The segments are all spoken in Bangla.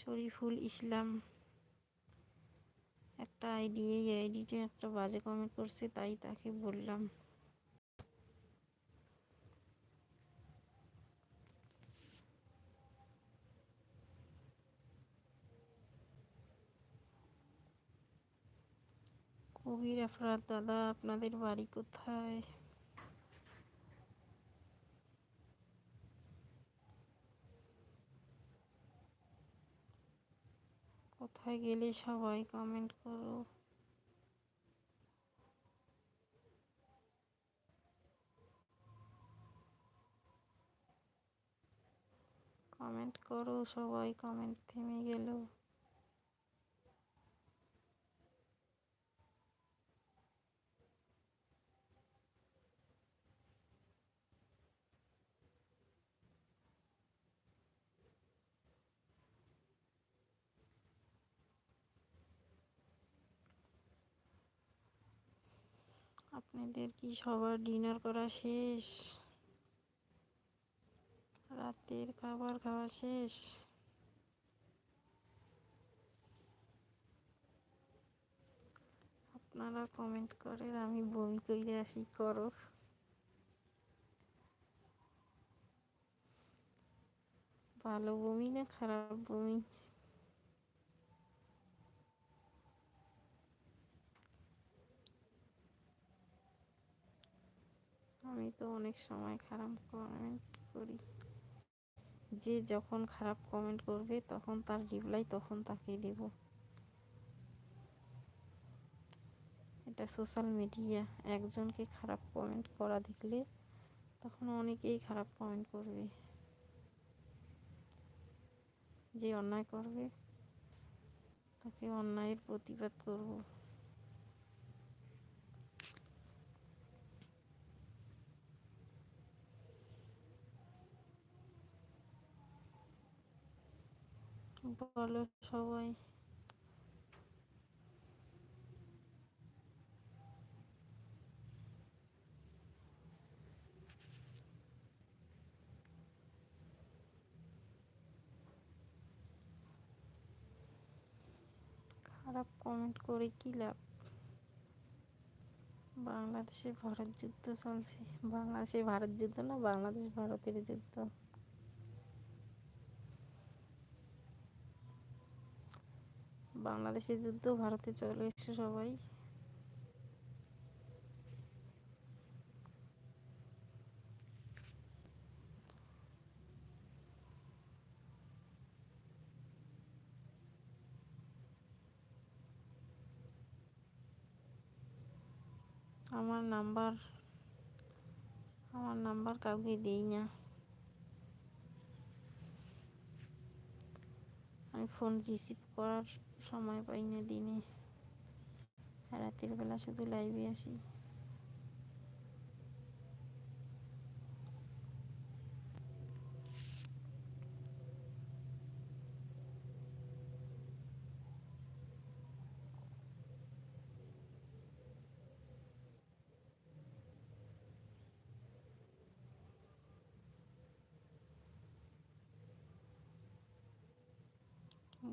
শরীফুল ইসলাম। একটা আইডি, এই আইডিতে একটা বাজে কমেন্ট করছে, তাই তাকে বললাম। কবির আফরাত দাদা, আপনাদের বাড়ি কোথায়? কোথায় গেলে সবাই কমেন্ট করো? কমেন্ট করো সবাই কমেন্ট থেমে গেল। আপনাদের কি সবার ডিনার করা শেষ? রাতের খাবার খাওয়া শেষ? আপনারা কমেন্ট করেন, আমি বমি কইরে আসি, করো। ভালো বমি না খারাপ বমি? আমি তো অনেক সময় খারাপ কমেন্ট করি। যে যখন খারাপ কমেন্ট করবে, তখন তার রিপ্লাই তখন তাকে দেব। এটা সোশ্যাল মিডিয়া একজনকে খারাপ কমেন্ট করা দেখলে তখন অনেকেই খারাপ কমেন্ট করবে। যে অন্যায় করবে, তাকে অন্যায়ের প্রতিবাদ করব। বলো সবাই। খারাপ কমেন্ট করে কি লাভ? বাংলাদেশে ভারত যুদ্ধ চলছে। বাংলাদেশে ভারত যুদ্ধ না, বাংলাদেশ ভারতের যুদ্ধ। বাংলাদেশের যুদ্ধ ভারতে চলে এসে সবাই। আমার নাম্বার আমার নাম্বার কাউকে দিই না। আমি ফোন রিসিভ করার সময় পাই না দিনে রাতের বেলা শুধু লাইভে আসি।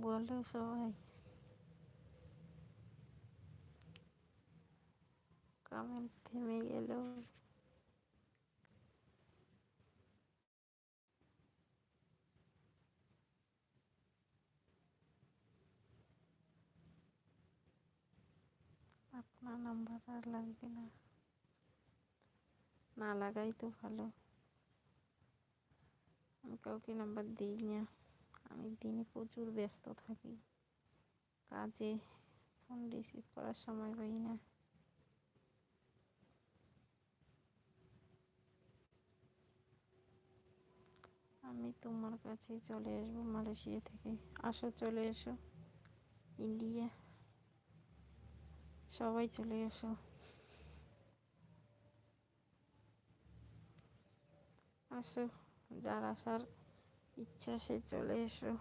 বলো সবাই কমেন্ট থেমে গেল আপনার নাম্বার আর লাগবে না না লাগাই তো ভালো আমি কাউকে নাম্বার দিই না আমি দিনে প্রচুর ব্যস্ত থাকি। কাজে ফোন রিসিভ করার সময় পাই না। আমি তোমার কাছে চলে আসব মালয়েশিয়া থেকে। আসো, চলে এসো। ইন্ডিয়া। সবাই চলে এসো। আসো, যার আসার ইচ্ছা সে চলে এসো